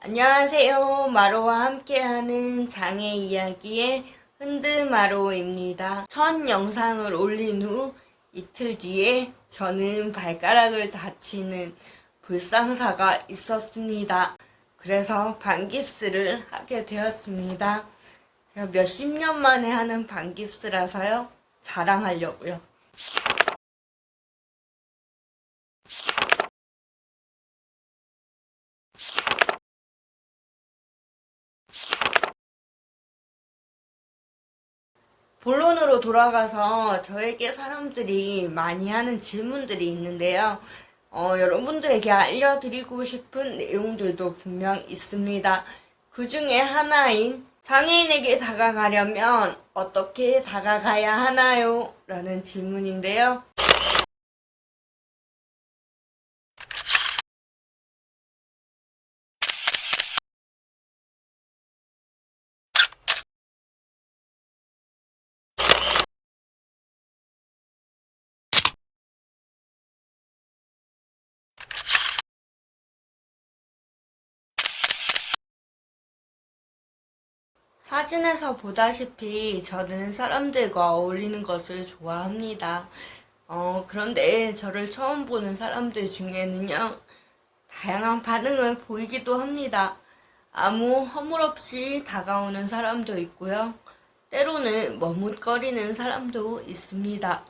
안녕하세요. 마로와 함께하는 장애 이야기의 흔들마로입니다. 첫 영상을 올린 후 이틀 뒤에 저는 발가락을 다치는 불상사가 있었습니다. 그래서 반깁스를 하게 되었습니다. 제가 몇십 년 만에 하는 반깁스라서요. 자랑하려고요. 본론으로 돌아가서 저에게 사람들이 많이 하는 질문들이 있는데요. 어, 여러분들에게 알려드리고 싶은 내용들도 분명 있습니다. 그 중에 하나인 장애인에게 다가가려면 어떻게 다가가야 하나요? 라는 질문인데요. 사진에서 보다시피 저는 사람들과 어울리는 것을 좋아합니다. 어, 그런데 저를 처음 보는 사람들 중에는요, 다양한 반응을 보이기도 합니다. 아무 허물 없이 다가오는 사람도 있고요. 때로는 머뭇거리는 사람도 있습니다.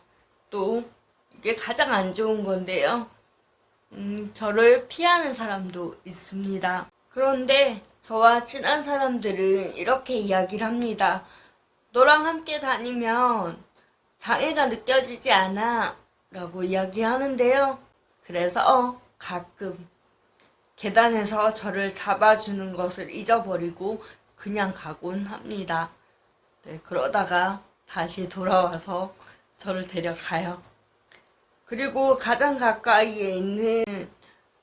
또, 이게 가장 안 좋은 건데요. 음, 저를 피하는 사람도 있습니다. 그런데 저와 친한 사람들은 이렇게 이야기를 합니다. 너랑 함께 다니면 장애가 느껴지지 않아. 라고 이야기하는데요. 그래서 가끔 계단에서 저를 잡아주는 것을 잊어버리고 그냥 가곤 합니다. 네, 그러다가 다시 돌아와서 저를 데려가요. 그리고 가장 가까이에 있는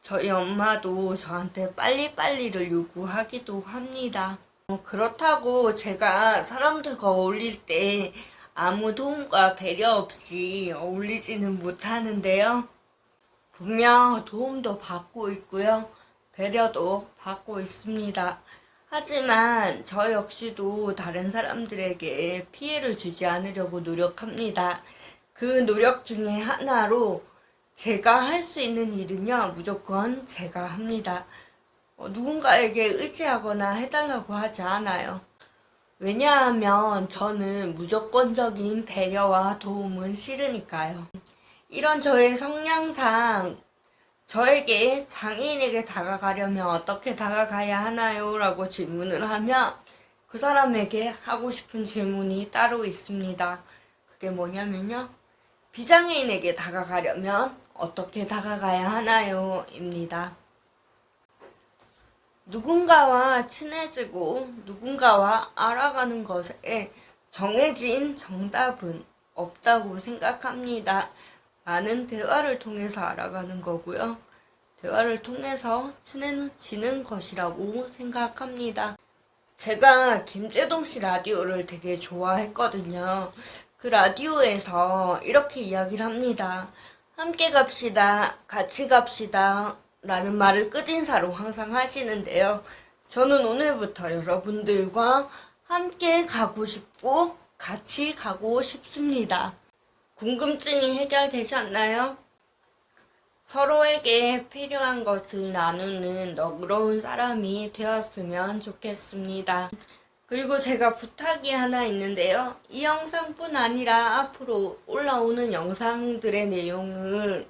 저희 엄마도 저한테 빨리빨리를 요구하기도 합니다. 어, 그렇다고 제가 사람들과 어울릴 때 아무 도움과 배려 없이 어울리지는 못하는데요. 분명 도움도 받고 있고요. 배려도 받고 있습니다. 하지만 저 역시도 다른 사람들에게 피해를 주지 않으려고 노력합니다. 그 노력 중에 하나로 제가 할 수 있는 일은요, 무조건 제가 합니다. 어, 누군가에게 의지하거나 해달라고 하지 않아요. 왜냐하면 저는 무조건적인 배려와 도움은 싫으니까요. 이런 저의 성향상 저에게 장애인에게 다가가려면 어떻게 다가가야 하나요? 라고 질문을 하면 그 사람에게 하고 싶은 질문이 따로 있습니다. 그게 뭐냐면요. 비장애인에게 다가가려면 어떻게 다가가야 하나요? 입니다. 누군가와 친해지고 누군가와 알아가는 것에 정해진 정답은 없다고 생각합니다. 많은 대화를 통해서 알아가는 거고요. 대화를 통해서 친해지는 것이라고 생각합니다. 제가 김재동 씨 라디오를 되게 좋아했거든요. 그 라디오에서 이렇게 이야기를 합니다. 함께 갑시다. 같이 갑시다. 라는 말을 끝인사로 항상 하시는데요. 저는 오늘부터 여러분들과 함께 가고 싶고 같이 가고 싶습니다. 궁금증이 해결되셨나요? 서로에게 필요한 것을 나누는 너그러운 사람이 되었으면 좋겠습니다. 그리고 제가 부탁이 하나 있는데요. 이 영상뿐 아니라 앞으로 올라오는 영상들의 내용은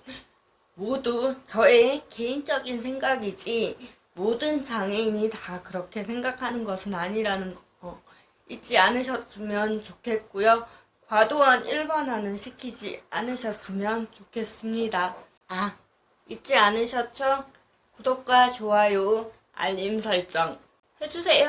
모두 저의 개인적인 생각이지 모든 장애인이 다 그렇게 생각하는 것은 아니라는 거 잊지 않으셨으면 좋겠고요. 과도한 일반화는 시키지 않으셨으면 좋겠습니다. 아, 잊지 않으셨죠? 구독과 좋아요, 알림 설정 해주세요.